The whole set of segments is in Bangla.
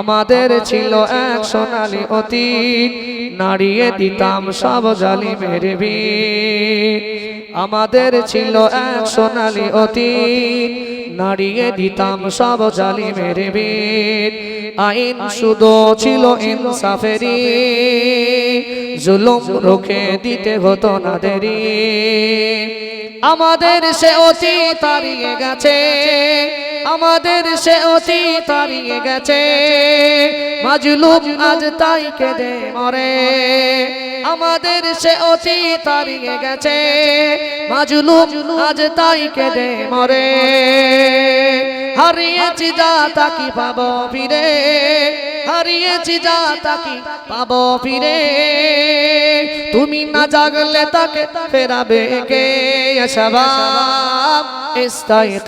আমাদের ছিল এক সোনালী অতীত। নাড়িয়ে দিতাম সব জালিমের ভিড় আমাদের ছিল এক সোনালী অতীত। নাড়িয়ে দিতাম সব জালিমের ভিড় আইন শুধু ছিল ইনসাফেরি জুলুম রুখে দিতে হতো না দেরি আমাদের সে অতীত তাড়িয়ে গেছে। আমাদের সে অতীত তাড়িয়ে গেছে। মাজলুম আজ তাই কেঁদে মরে। আমাদের সে অতীত তাড়িয়ে গেছে। মাজলুম আজ তাই কেঁদে মরে। হারিয়েছি যা তাকি পাবো ফিরে? হারিয়েছি যা তাকি পাবো ফিরে? তুমি না জাগলে তাকে ফেরাবে কে? শাবাব ইস্তাইকিদ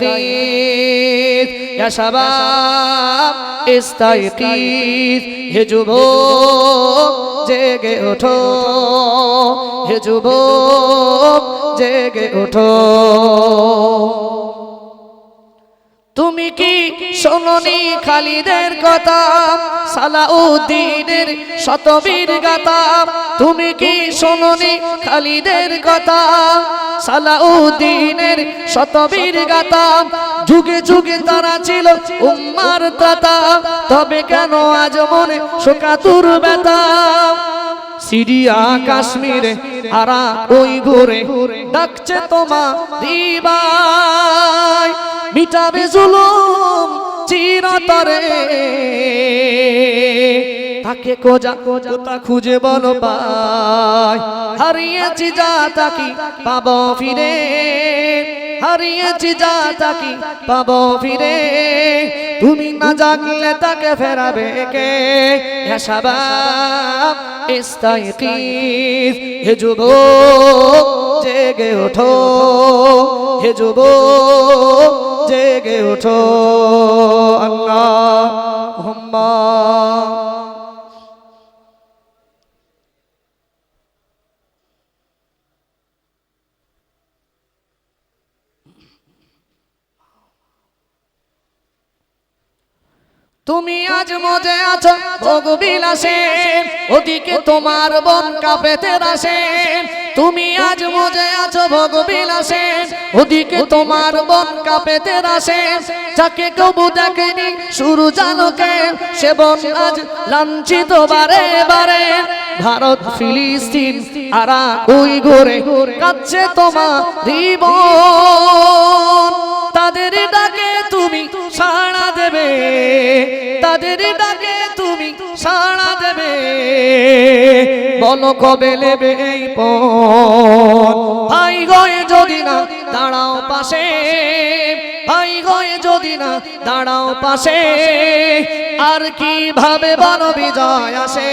ইয়া শাবাব ইস্তাইকিদ হে যুবক জেগে ওঠো হে যুবক জেগে ওঠো। তুমি কি শোনি খালিদের কথা? সালাউদ্দিনের শতবীর গাতা তুমি কি শোনি খালিদের কথা? সালাউদ্দিনের শতবীর গাতা যুগে যুগে তারা ছিল উম্মার ত্রাতা তবে কেন আজ মনে শোকাতুর ব্যথা? সিরিয়া, কাশ্মীরে আরা ওই ঘুরে ডাকছে তোমা দিবাই মিটাবে জুলুম চিরতরে তাকে খোঁজা, কোথা খুঁজে বলো পাই। হারিয়েছি যা তাকি, পাব ফিরে। হারিয়েছি যা তাকি, পাব ফিরে। তুমি না জাগলে তাকে ফেরাবে কে? শাবাব ইস্তাইকিজ হে যুবক, জেগে ওঠো। হে যুবক জেগে ওঠো, আল্লাহ হুম্মা তুমি আজ মজে আছো, ভোগ বিলাসে। ওদিকে তোমার বন কাপেতে রাসে। তুমি আজ মজে আছো ভোগ বিলাসে ওদিকে তোমার বন কাপেতে রাসে। যাকে কবু দেখেনি শুরু জানোকে সে বন আজ লাঞ্ছিত বারে বারে। ভারত, ফিলিস্তিন আরা ওই ঘুরে কাচ্ছে তোমার জীবন। তাদের ডাকে তুমি সাড়া দেবে। তাদের ডাকে তুমি সাড়া দেবে। বলো কবে নেবে পথ ভাই গয়ে যদি না দাঁড়াও পাশে, ভাই গয়ে যদি না দাঁড়াও পাশে, আর কি ভাবে বলো বিজয় আসে?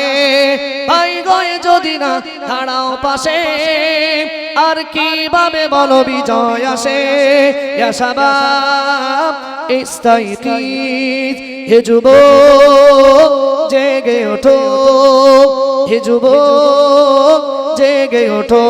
ভাই গয়ে যদি না দাঁড়াও পাশে, আর কি ভাবে বলো বিজয় আসে? ইয়া শাবাব ইস্তাইকিজ হে যুবক, জেগে ওঠো। হে যুবক জেগে ওঠো।